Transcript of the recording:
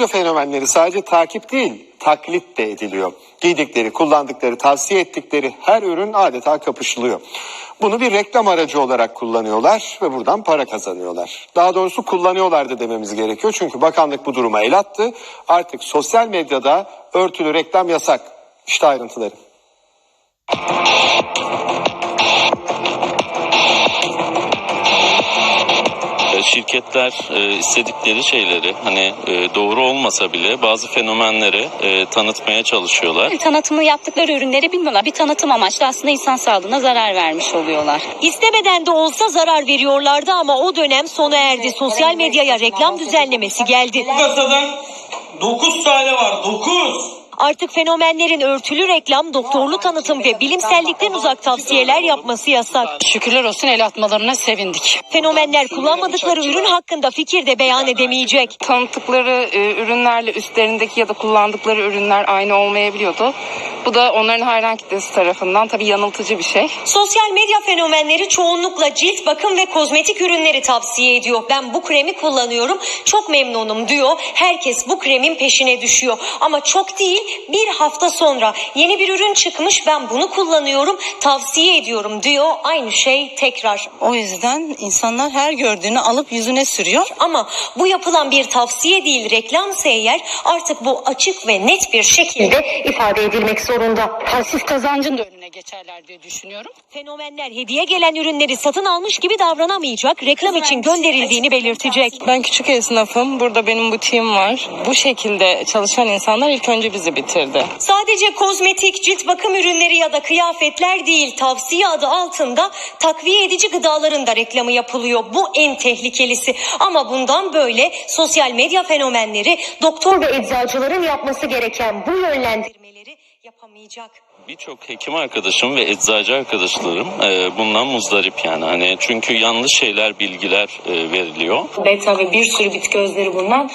Medya fenomenleri sadece takip değil, taklit de ediliyor. Giydikleri, kullandıkları, tavsiye ettikleri her ürün adeta kapışılıyor. Bunu bir reklam aracı olarak kullanıyorlar ve buradan para kazanıyorlar. Daha doğrusu kullanıyorlardı dememiz gerekiyor. Çünkü bakanlık bu duruma el attı. Artık sosyal medyada örtülü reklam yasak. İşte ayrıntıları. Şirketler e, istedikleri şeyleri hani e, doğru olmasa bile bazı fenomenleri e, tanıtmaya çalışıyorlar. tanıtımı yaptıkları ürünleri bilmiyorlar. Bir tanıtım amaçlı aslında insan sağlığına zarar vermiş oluyorlar. İstemeden de olsa zarar veriyorlardı ama o dönem sona erdi. Sosyal medyaya reklam düzenlemesi geldi. Bu kasadan 9 tane var 9. Artık fenomenlerin örtülü reklam, doktorlu tanıtım ve bilimsellikten uzak tavsiyeler yapması yasak. Şükürler olsun el atmalarına sevindik. Fenomenler kullanmadıkları ürün hakkında fikir de beyan edemeyecek. tanıttıkları e, ürünlerle üstlerindeki ya da kullandıkları ürünler aynı olmayabiliyordu. Bu da onların hayran kitlesi tarafından tabii yanıltıcı bir şey. Sosyal medya fenomenleri çoğunlukla cilt bakım ve kozmetik ürünleri tavsiye ediyor. Ben bu kremi kullanıyorum, çok memnunum diyor. Herkes bu kremin peşine düşüyor. Ama çok değil, bir hafta sonra yeni bir ürün çıkmış, ben bunu kullanıyorum, tavsiye ediyorum diyor. Aynı şey tekrar. O yüzden insanlar her gördüğünü alıp yüzüne sürüyor. Ama bu yapılan bir tavsiye değil reklamsa eğer artık bu açık ve net bir şekilde ifade edilmek zorunda. Pasif kazancın da önüne geçerler diye düşünüyorum. Fenomenler hediye gelen ürünleri satın almış gibi davranamayacak, reklam için gönderildiğini belirtecek. Ben küçük esnafım. Burada benim butiğim var. Bu şekilde çalışan insanlar ilk önce bizi bitirdi. Sadece kozmetik, cilt bakım ürünleri ya da kıyafetler değil tavsiye adı altında takviye edici gıdaların da reklamı yapılıyor. Bu en tehlikelisi. Ama bundan böyle sosyal medya fenomenleri doktor ve eczacıların yapması gereken bu yönlendirmeleri yapamayacak. Birçok hekim arkadaşım ve eczacı arkadaşlarım e, bundan muzdarip yani hani çünkü yanlış şeyler bilgiler e, veriliyor. beta ve bir sürü bitki özleri bulunan